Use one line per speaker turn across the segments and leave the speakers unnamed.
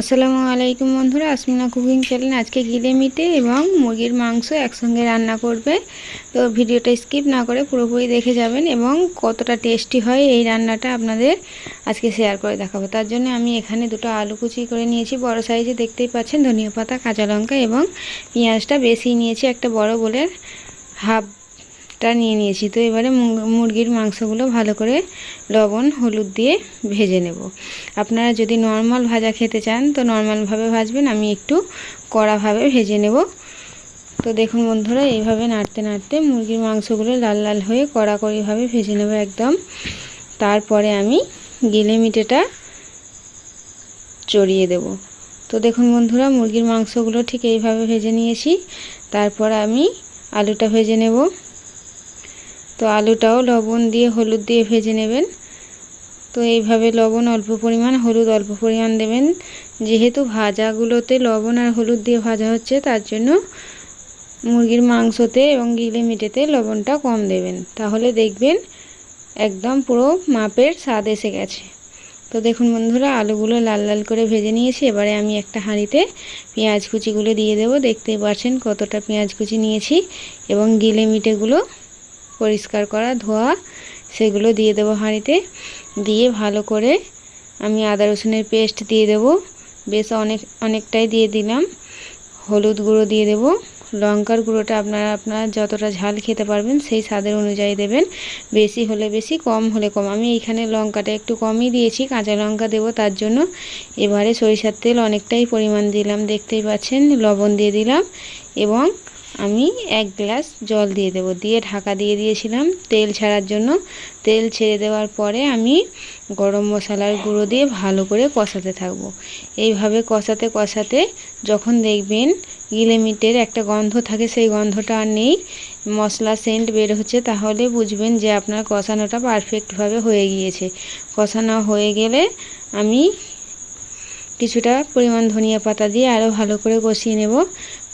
আসসালামু আলাইকুম বন্ধুরা, আসমিনা কুকিং চ্যানেল আজকে গিলে মিটে এবং মুরগির মাংস একসঙ্গে রান্না করবে। তো ভিডিওটা স্কিপ না করে পুরোপুরি দেখে যাবেন এবং কতটা টেস্টি হয় এই রান্নাটা আপনাদের আজকে শেয়ার করে দেখাবো। তার জন্য আমি এখানে দুটো আলু কুচি করে নিয়েছি, বড় সাইজে দেখতেই পাচ্ছেন, ধনিয়া পাতা, কাঁচা লঙ্কা এবং পেঁয়াজটা বেশি নিয়েছি, একটা বড় বলের হাফ টা নিয়ে নিয়েছি। তো এবারে মুরগির মাংসগুলো ভালো করে লবণ, হলুদ দিয়ে ভেজে নেব। আপনারা যদি নর্মাল ভাজা খেতে চান, তো নর্মালভাবে ভাজবেন। আমি একটু কড়াভাবে ভেজে নেব। তো দেখুন বন্ধুরা, এইভাবে নাড়তে নাড়তে মুরগির মাংসগুলো লাল লাল হয়ে কড়াকড়িভাবে ভেজে নেব একদম। তারপরে আমি গিলে মিটেটা চড়িয়ে দেব। তো দেখুন বন্ধুরা, মুরগির মাংসগুলো ঠিক এইভাবে ভেজে নিয়েছি। তারপর আমি আলুটা ভেজে নেব। তো আলুটাও লবণ দিয়ে, হলুদ দিয়ে ভেজে নেবেন। তো এইভাবে লবণ অল্প পরিমাণ, হলুদ অল্প পরিমাণ দেবেন। যেহেতু ভাজাগুলোতে লবণ আর হলুদ দিয়ে ভাজা হচ্ছে, তার জন্য মুরগির মাংসতে এবং গিলে মিটেতে লবণটা কম দেবেন। তাহলে দেখবেন একদম পুরো মাপের স্বাদ এসে গেছে। তো দেখুন বন্ধুরা, আলুগুলো লাল লাল করে ভেজে নিয়েছি। এবারে আমি একটা হাঁড়িতে পেঁয়াজ কুচিগুলো দিয়ে দেবো। দেখতেই পাচ্ছেন কতটা পেঁয়াজ কুচি নিয়েছি এবং গিলে মিটেগুলো পরিষ্কার করা, ধোয়া, সেগুলো দিয়ে দেবো হাঁড়িতে। দিয়ে ভালো করে আমি আদা রসুনের পেস্ট দিয়ে দেব। বেশ অনেক, অনেকটাই দিয়ে দিলাম। হলুদ গুঁড়ো দিয়ে দেব। লঙ্কার গুঁড়োটা আপনারা আপনারা যতটা ঝাল খেতে পারবেন সেই স্বাদের অনুযায়ী দেবেন। বেশি হলে বেশি, কম হলে কম। আমি এইখানে লঙ্কাটা একটু কমই দিয়েছি, কাঁচা লঙ্কা দেব তার জন্য। এবারে সরিষার তেল অনেকটাই পরিমাণ দিলাম, দেখতেই পাচ্ছেন, লবণ দিয়ে দিলাম এবং আমি এক গ্লাস জল দিয়ে দেব। দিয়ে ঢাকা দিয়ে দিয়েছিলাম তেল ছাড়ার জন্য। তেল ছেড়ে দেওয়ার পরে আমি গরম মশলার গুঁড়ো দিয়ে ভালো করে কষাতে থাকব। এইভাবে কষাতে কষাতে যখন দেখবেন গিলেমিটের একটা গন্ধ থাকে, সেই গন্ধটা আর নেই মশলা সেন্ট বের হচ্ছে, তাহলে বুঝবেন যে আপনার কষানোটা পারফেক্টভাবে হয়ে গিয়েছে। কষানো হয়ে গেলে আমি কিছুটা পরিমাণ ধনিয়া পাতা দিয়ে আরও ভালো করে কষিয়ে নেব।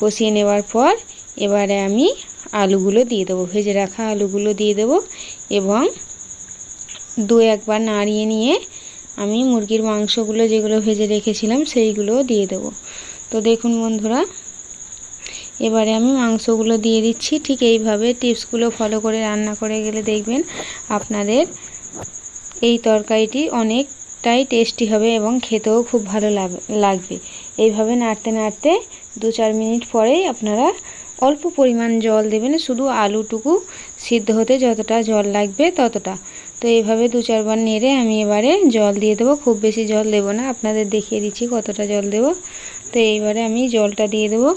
কষিয়ে নেওয়ার পর এবারে আমি আলুগুলো দিয়ে দেবো, ভেজে রাখা আলুগুলো দিয়ে দেবো এবং দু একবার নাড়িয়ে নিয়ে আমি মুরগির মাংসগুলো যেগুলো ভেজে রেখেছিলাম সেইগুলো দিয়ে দেবো। তো দেখুন বন্ধুরা, এবারে আমি মাংসগুলো দিয়ে দিচ্ছি, ঠিক এইভাবে টিপসগুলো ফলো করে রান্না করে গেলে দেখবেন আপনাদের এই তরকারিটি অনেকটাই টেস্টি হবে এবং খেতেও খুব ভালো লাগবে। এইভাবে নাড়তে নাড়তে দু চার মিনিট পরেই আপনারা অল্প পরিমাণ জল দেবেন, শুধু আলুটুকু সিদ্ধ হতে যতটা জল লাগবে ততটা। তো এইভাবে দু চারবার নেড়ে আমি এবারে জল দিয়ে দেবো। খুব বেশি জল দেবো না, আপনাদের দেখিয়ে দিচ্ছি কতটা জল দেব। তো এইবারে আমি জলটা দিয়ে দেবো।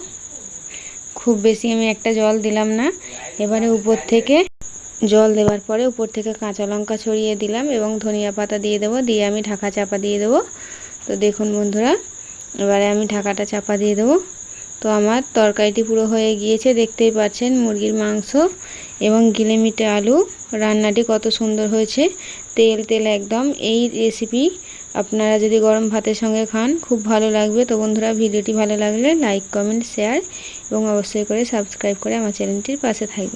খুব বেশি আমি একটা জল দিলাম না। এবারে উপর থেকে জল দেওয়ার পরে উপর থেকে কাঁচা লঙ্কা ছড়িয়ে দিলাম এবং ধনিয়া পাতা দিয়ে দেবো, দিয়ে আমি ঢাকা চাপা দিয়ে দেবো। তো দেখুন বন্ধুরা, এবারে আমি ঢাকাটা চাপা দিয়ে দেবো। তো আমার তরকারিটি পুরো হয়ে গিয়েছে, দেখতেই পাচ্ছেন মুরগির মাংস এবং গিলেমিটে আলু। রান্নাটি কত সুন্দর হয়েছে। তেল তেল একদম। এই রেসিপি আপনারা যদি গরম ভাতের সঙ্গে খান, খুব ভালো লাগবে। তো বন্ধুরা, ভিডিওটি ভালো লাগলে লাইক কমেন্ট শেয়ার এবং অবশ্যই করে সাবস্ক্রাইব করে আমার চ্যানেলটির পাশে থাকবে